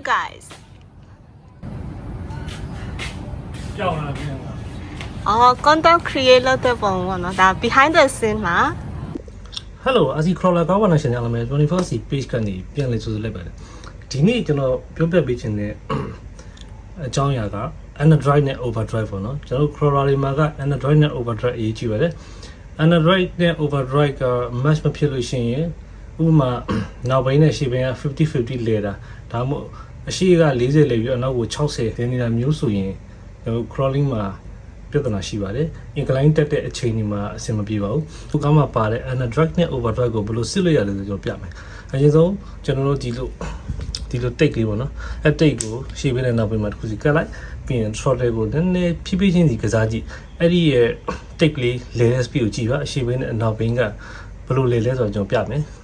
you guys ကြောက်လာပြန်လာအော် content create လုပ်တဲ့ပုံပေါ့နော်ဒါ behind the scene မှာ Hello အာစီခရော်လာကောင်းပါနာရှင်များလည်း24 C page ကနေပြန်လည်ဆိုလိုက်ပါတယ်ဒီနေ့ကျွန်တော်ပြောပြပေးခြင်းတဲ့အကြောင်းအရာက Android နဲ့ Overdrive ပေါ့နော်ကျွန်တော် Corolla တွေမှာက Android နဲ့ Overdrive အရေးကြီးပါတယ် Android နဲ့ Overdrive က match မဖြစ်လို့ရှိရင်ဥပမာနောက်ဘိန်းနဲ့ရှေ့ဘိန်းက50 50လဲတာဒါမှမဟုတ် အရှိက40လဲပြီးအနောက်ကို60တင်းနေတာမျိုးဆိုရင်ကျွန်တော် crawling မှာပြဿနာရှိပါတယ်။ incline တက်တဲ့အချိန်ဒီမှာအဆင်မပြေပါဘူး။သူကမှပါတဲ့ anadrive နဲ့ overdrive ကိုဘယ်လိုစစ်လို့ရလဲဆိုကျွန်တော်ပြမယ်။အရင်ဆုံးကျွန်တော်တို့ဒီလိုဒီလိုတိတ်လေးပေါ့နော်။အဲတိတ်ကိုရှေ့ဘက်နဲ့နောက်ဘက်မှာတစ်ခုစီကတ်လိုက်ပြီးရင် throttle ကိုနည်းနည်းဖြည်းဖြည်းချင်းစီကစားကြည့်။အဲ့ဒီရဲ့တိတ်ကလေးလဲတဲ့ speed ကိုကြည့်ပါအရှေ့ဘက်နဲ့အနောက်ဘက်ကဘယ်လိုလဲလဲဆိုတော့ကျွန်တော်ပြမယ်။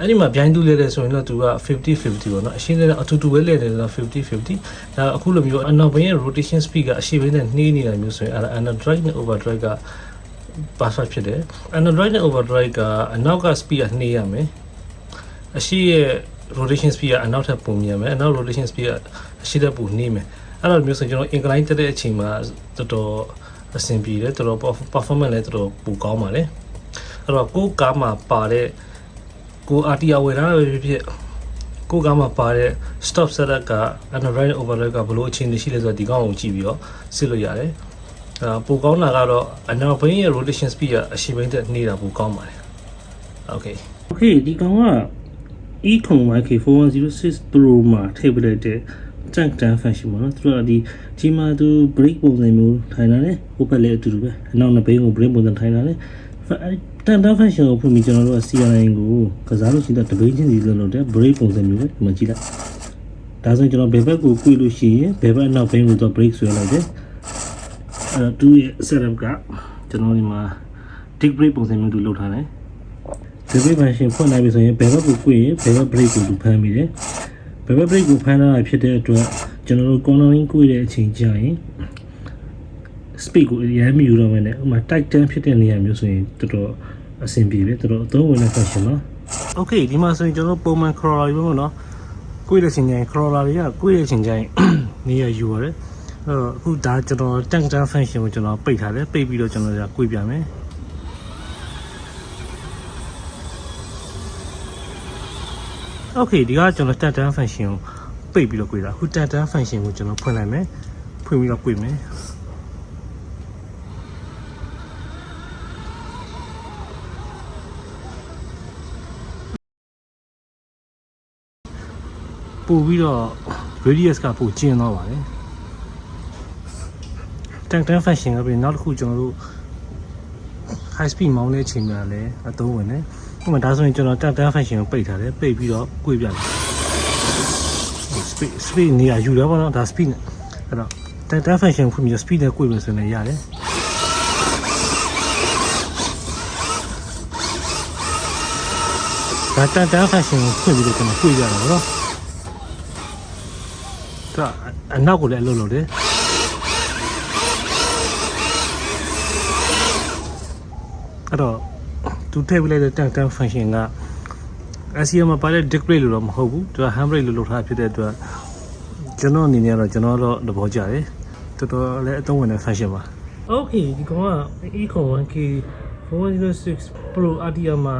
အဲ့ဒီမှာဗျိုင်းတူးလဲတယ်ဆိုရင်တော့သူက50 50ပေါ့နော်အရှင်းနဲ့အတူတူပဲလဲတယ်ဆိုတော့50 50ဒါအခုလိုမျိုးအနောက်ဘင်းရဲ့ rotation speed ကအရှေ့ဘင်းနဲ့နှေးနေတာမျိုးဆိုရင်အဲ့ဒါ underdrive နဲ့ overdrive က perfect ဖြစ်တယ် underdrive နဲ့ overdrive ကအနောက်က speed ကနှေးရမယ်အရှေ့ရဲ့ rotation speed ကအနောက်ထပ်ပုံမြင်မယ်အနောက် rotation speed ကအရှေ့ထပ်ပုံနှေးမယ်အဲ့လိုမျိုးဆိုကျွန်တော် incline တက်တဲ့အချိန်မှာတော်တော်အဆင်ပြေတယ်တော်တော် performance လည်းတော်တော်ပိုကောင်းပါတယ်အဲ့တော့ကိုယ်ကားမှာပါတဲ့ ကိုအာတီယာဝယ်ထားပဲဖြစ်ဖြစ်ကိုကမှပါတဲ့ stop setup က underride override ကဘလို့အခြေအနေရှိလဲဆိုတော့ဒီကောင်ကိုကြည့်ပြီးတော့စစ်လို့ရတယ်။အာပိုကောင်းတာကတော့အနောက်ဘင်းရဲ့ rotation speed ကအရှိဘင်းတက်နေတာပိုကောင်းပါတယ်။ Okay Okay ဒီကောင်က Econ YK4106 Pro မှာထည့်ပလိုက်တဲ့ tank down function ပေါ့နော်သူကဒီဒီမှာသူ brake ပုံစံမျိုးထိုင်လာတယ်ဟိုဘက်လည်းအတူတူပဲအနောက်နှစ်ဘင်းကို brake ပုံစံထိုင်လာ တယ်တန်တန် function ကိုဖွင့်ပြီးကျွန်တော်တို့က CRN ကိုကစားလို့ရှိတဲ့တပိတ်ချင်းစီလုံးလို့တဲ့ brake ပုံစံမျိုးပဲဒီမှာကြည့်လိုက်ဒါဆိုရင်ကျွန်တော်ဘယ်ဘက်ကိုကွေ့လို့ရှိရင်ဘယ်ဘက်အနောက်ဘင်းကိုတော့ brake ဆွဲလိုက်တယ်အဲတော့သူရဲ့ setup ကကျွန်တော်ဒီမှာ dick brake ပုံစံမျိုးသူလုပ်ထားတယ်ဒီဘက် function ဖွင့်လိုက်ပြီဆိုရင်ဘယ်ဘက်ကိုကွေ့ရင်ဘယ်ဘက် brake ကိုသူဖမ်းပြီးတယ်ဘယ်ဘက် brake ကိုဖမ်းလာတာဖြစ်တဲ့အတွက်ကျွန်တော်တို့ cornering ကွေ့တဲ့အချိန်ကြာရင် speed ကိုအရင်မြူတော့မယ်နဲ့ဥပမာ tight တန်းဖြစ်တဲ့နေရာမျိုးဆိုရင်တော်တော်အဆင်ပြေပဲတော်တော်အသုံးဝင်တဲ့ function ပါ Okay ဒီမှာဆိုရင်ကျွန်တော်ပုံမှန် crawler တွေပေါ့နော်ကိုယ့်ရဲ့ချိန်ကျရင် crawler တွေကကိုယ့်ရဲ့ချိန်ကျရင်နေရာယူရတယ်အဲ့တော့အခုဒါကျွန်တော် tank down function ကိုကျွန်တော်ပိတ်ထားတယ်ပိတ်ပြီးတော့ကျွန်တော်ကကိုယ်ပြမယ် Okay ဒီကကျွန်တော် tank down function ကိုပိတ်ပြီးတော့ကိုယ်တာအခု tank down function ကိုကျွန်တော်ဖွင့်လိုက်မယ်ဖွင့်ပြီးတော့ကိုယ်မယ် ပို့ပြီးတော့ radius ကပို့ကျင်းသွားပါတယ်တန်တန် fashion ကပြီးနောက်တစ်ခုကျွန်တော်တို့ high speed မောင်းတဲ့အချိန်မှာလည်းအသုံးဝင်တယ်ဥပမာဒါဆိုရင်ကျွန်တော်တန်တန် fashion ကိုပိတ်ထားတယ်ပိတ်ပြီးတော့ကိုယ်ပြတယ် speed speed နေရာယူတယ်ပေါ့နော်ဒါ speed နဲ့အဲ့တော့တန်တန် fashion ဖွင့်ပြီး speed နဲ့ကိုယ်မယ်ဆိုရင်ရတယ်ဒါတန်တန် fashion ကိုဖွင့်ပြီးတော့ကျွန်တော်ကိုယ်ပြရတာပေါ့နော် သူကအနောက်ကိုလည်းအလုပ်လုပ်တယ်အဲ့တော့သူထည့်ပေးလိုက်တဲ့ tank tank function က SCM မှာပါတဲ့ disk brake လို့တော့မဟုတ်ဘူးသူက hand brake လို့လုပ်ထားဖြစ်တဲ့အတွက်ကျွန်တော်အနေနဲ့ကတော့ကျွန်တော်တော့သဘောကျတယ်တော်တော်လည်းအသုံးဝင်တဲ့ function ပါ Okay ဒီကောင်က Econ 1K 406 Pro RTR မှာ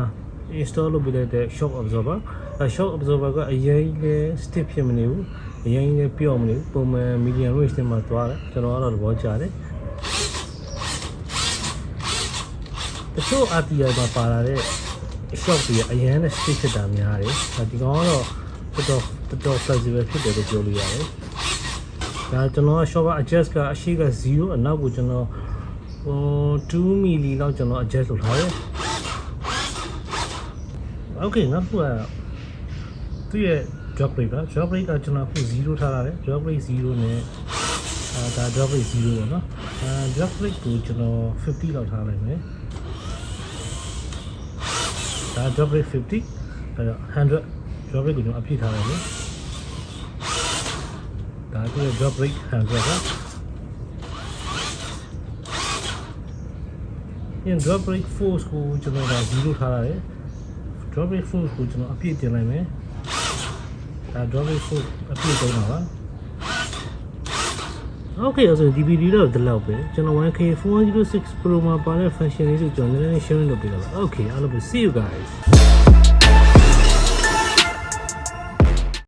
install လုပ်ပေးလိုက်တဲ့ shock absorber အဲ shock absorber ကအရင်လည်း stiff ဖြစ်မနေဘူးအရင်လည်းပြော့မနေဘူးပုံမှန် medium range တွေမှာသွားတယ်ကျွန်တော်ကတော့သဘောကျတယ်တချို့ RTR မှာပါလာတဲ့ shock တွေကအရင်နဲ့ stiff ဖြစ်တာများတယ်ဒီကောင်ကတော့တော်တော်တော်တော် flexible ဖြစ်တယ်လို့ပြောလို့ရတယ်ဒါကျွန်တော်က shock adjust ကအရှိက0အနောက်ကိုကျွန်တော်ဟို2မီလီလောက်ကျွန်တော် adjust လုပ်ထားတယ် Okay နောက်တစ်ခုကသူ့ရဲ့ drop rate ပါ drop rate ကကျွန်တော်အခု0ထားရတယ် drop rate 0နဲ့အာဒါ drop rate 0ပေါ့နော်အာ drop rate ကိုကျွန်တော်50လောက်ထားလိုက်မယ်ဒါ drop rate 50အဲ့တော့100 drop rate ကိုကျွန်တော်အပြည့်ထားလိုက်မယ်ဒါသူ့ရဲ့ drop rate 100ပါပြန် drop brake force ကိုကျွန်တော်ဒါ0ထားရတယ် drop brake force ကိုကျွန်တော်အပြည့်တင်လိုက်မယ်ဒါ drop brake force အပြည့်သုံးတာပါโอเคအဲ့ဆိုဒီဗီဒီယိုတော့ဒီလောက်ပဲကျွန်တော် 1K 406 Pro မှာပါတဲ့ function လေးကိုကျွန်တော်နည်းနည်း share လုပ်ပေးတာပါ Okay အားလုံးပဲ see you guys